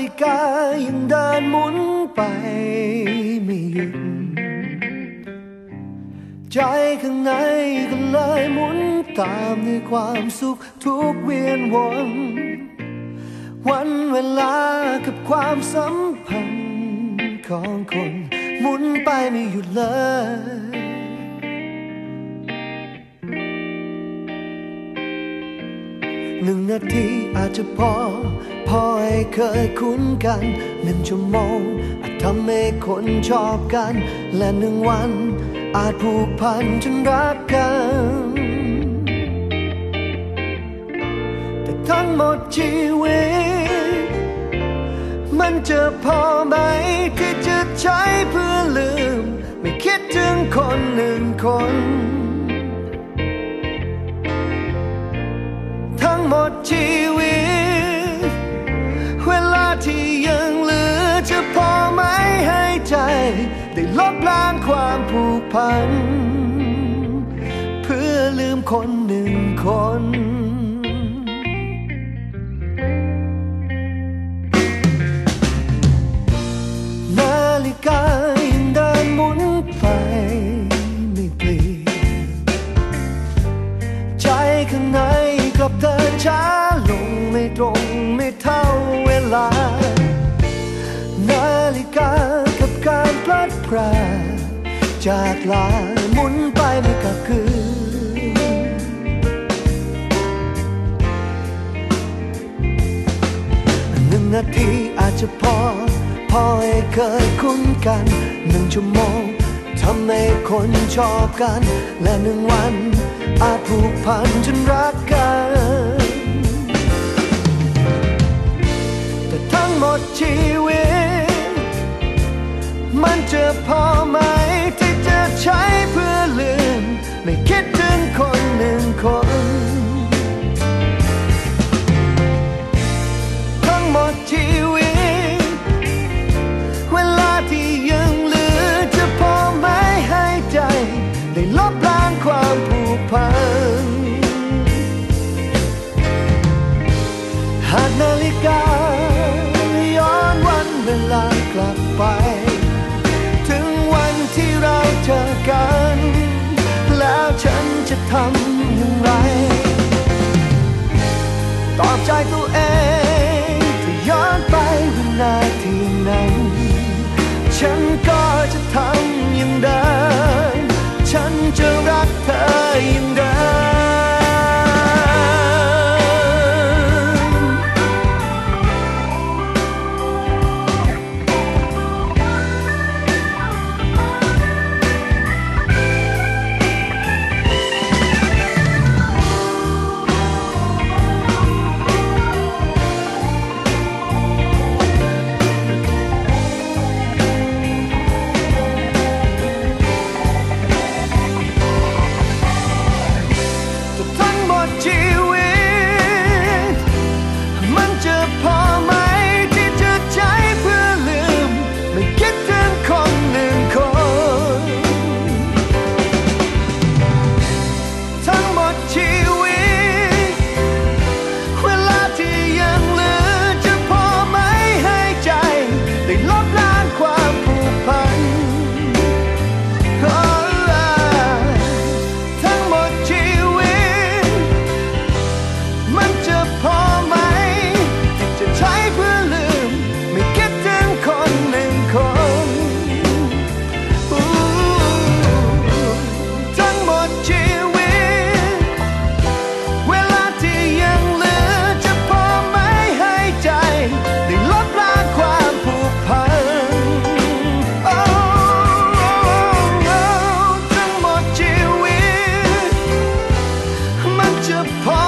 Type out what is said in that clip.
ฬิกายังเดินหมุนไปไม่หยุด ใจข้างในก็เลยหมุนตามในความสุขทุกเวียนวน วันเวลากับความสัมพันธ์ของคน หมุนไปไม่หยุดเลย หนึ่งนาทีอาจจะพอ พอให้เคยคุ้นกันหนึ่งชั่วโมง อาจทำให้คนชอบกัน และหนึ่งวัน อาจผูกพันจนรักกัน แต่ทั้งหมดชีวิต มันจะพอไหมที่จะใช้เพื่อลืม ไม่คิดถึงคนหนึ่งคน หมดชีวิต เวลาที่ยังเหลือจะพอไหมให้ใจ ได้ลบล้างความผูกพัน เพื่อลืมคนหนึ่งคนนาฬิกา ตรงไม่เท่าเวลา นาฬิกากับการพลัดพรากจากลาหมุนไปไม่กลับคืนหนึ่งนาทีอาจจะพอ พอให้เคยคุ้นกันหนึ่งชั่วโมงทำให้คนชอบกัน และหนึ่งวันอาจผูกพันจนรักกัน หมดชีวิต มันจะพอไหมที่จะใช้เพื่อลืม ไม่คิดถึงคนหนึ่งคนทั้งหมดชีวิต เวลาที่ยังเหลือจะพอไหมให้ใจ ได้ลบ ตอบใจตัวเอง such part.